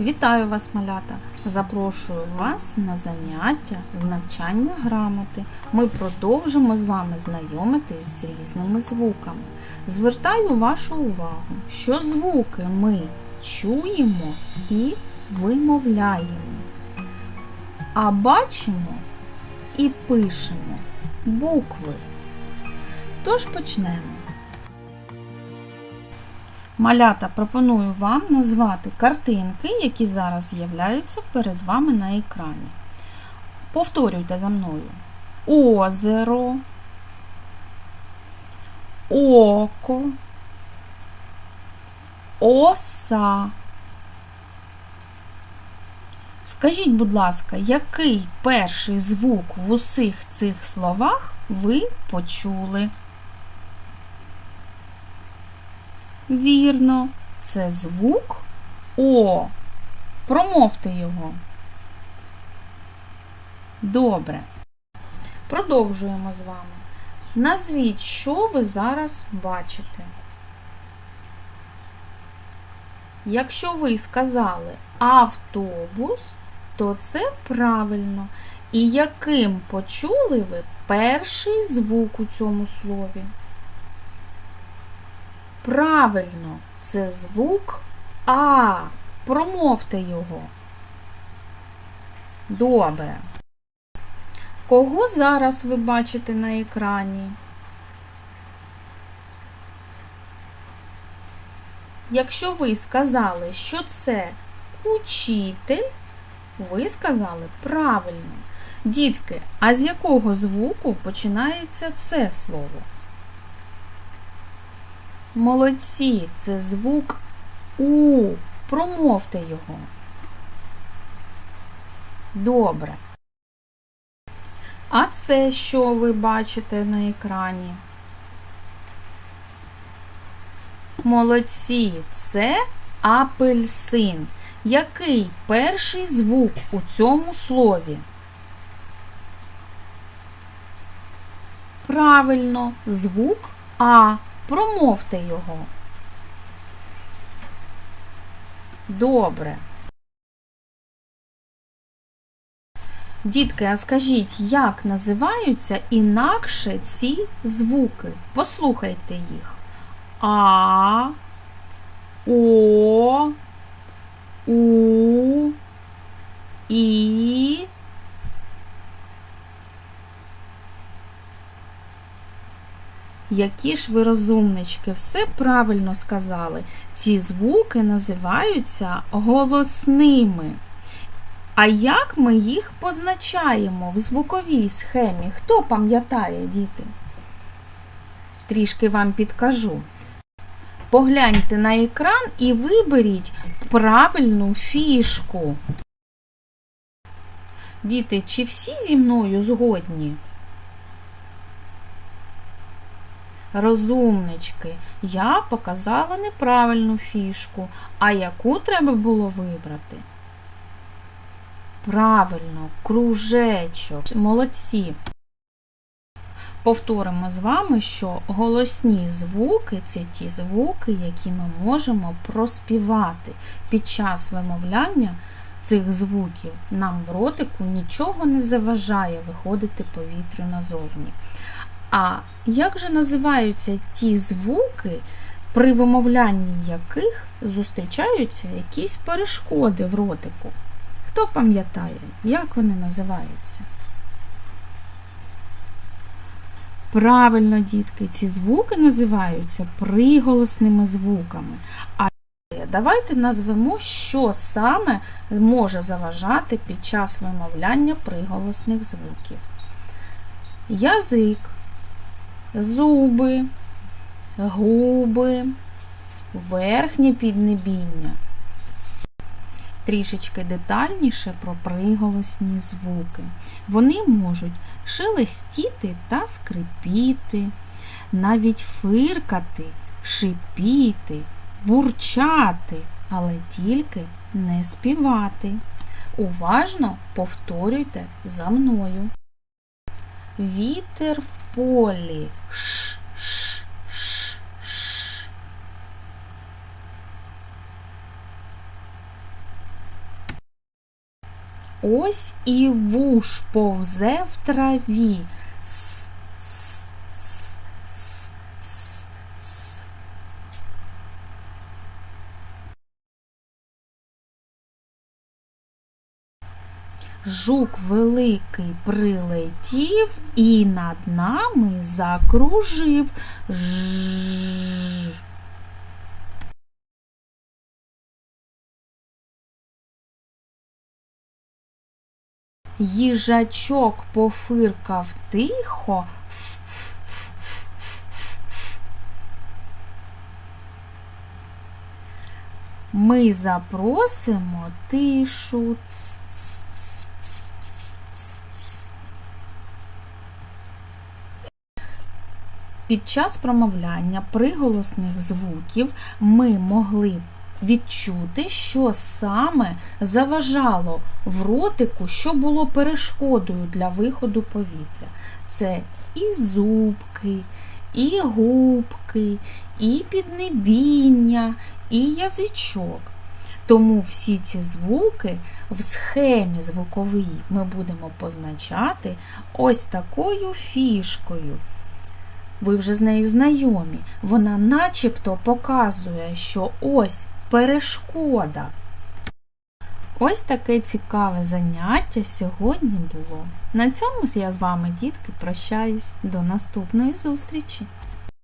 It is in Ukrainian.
Вітаю вас, малята! Запрошую вас на заняття з навчання грамоти. Ми продовжимо з вами знайомитись з різними звуками. Звертаю вашу увагу, що звуки ми чуємо і вимовляємо, а бачимо і пишемо букви. Тож почнемо. Малята пропоную вам назвати картинки, які зараз з'являються перед вами на екрані. Повторюйте за мною. Озеро, око, оса. Скажіть, будь ласка, який перший звук в усіх цих словах ви почули? Вірно, це звук О. Промовте його. Добре. Продовжуємо з вами. Назвіть, що ви зараз бачите. Якщо ви сказали автобус, то це правильно. І яким почули ви перший звук у цьому слові? Правильно, це звук А. Промовте його. Добре. Кого зараз ви бачите на екрані? Якщо ви сказали, що це учитель, ви сказали правильно. Дітки, а з якого звуку починається це слово? Молодці, це звук У. Промовте його. Добре. А це що ви бачите на екрані? Молодці, це апельсин. Який перший звук у цьому слові? Правильно, звук А. Промовте його. Добре. Дітки, а скажіть, як називаються інакше ці звуки? Послухайте їх. А, О, У, І. Які ж ви розумнички, все правильно сказали. Ці звуки називаються голосними. А як ми їх позначаємо в звуковій схемі? Хто пам'ятає, діти? Трішки вам підкажу. Погляньте на екран і виберіть правильну фішку. Діти, чи всі зі мною згодні? Розумнички, я показала неправильну фішку, а яку треба було вибрати? Правильно, кружечок. Молодці. Повторимо з вами, що голосні звуки це ті звуки, які ми можемо проспівати. Під час вимовляння цих звуків нам в ротику нічого не заважає виходити повітрю назовні. А як же називаються ті звуки, при вимовлянні яких зустрічаються якісь перешкоди в ротику? Хто пам'ятає, як вони називаються? Правильно, дітки, ці звуки називаються приголосними звуками. А давайте назвемо, що саме може заважати під час вимовляння приголосних звуків. Язик зуби, губи, верхнє піднебіння. Трішечки детальніше про приголосні звуки. Вони можуть шелестіти та скрипіти, навіть фиркати, шипіти, бурчати, але тільки не співати. Уважно повторюйте за мною. Вітер в полі. Ш, ш, ш, ш. Ось і вуш повзе в траві. Жук великий прилетів і над нами закружив. Ж. Їжачок пофиркав тихо. Ми запросимо тишу. Під час промовляння приголосних звуків ми могли відчути, що саме заважало в ротику, що було перешкодою для виходу повітря. Це і зубки, і губки, і піднебіння, і язичок. Тому всі ці звуки в схемі звуковій ми будемо позначати ось такою фішкою. Ви вже з нею знайомі. Вона начебто показує, що ось перешкода. Ось таке цікаве заняття сьогодні було. На цьому я з вами, дітки, прощаюсь. До наступної зустрічі!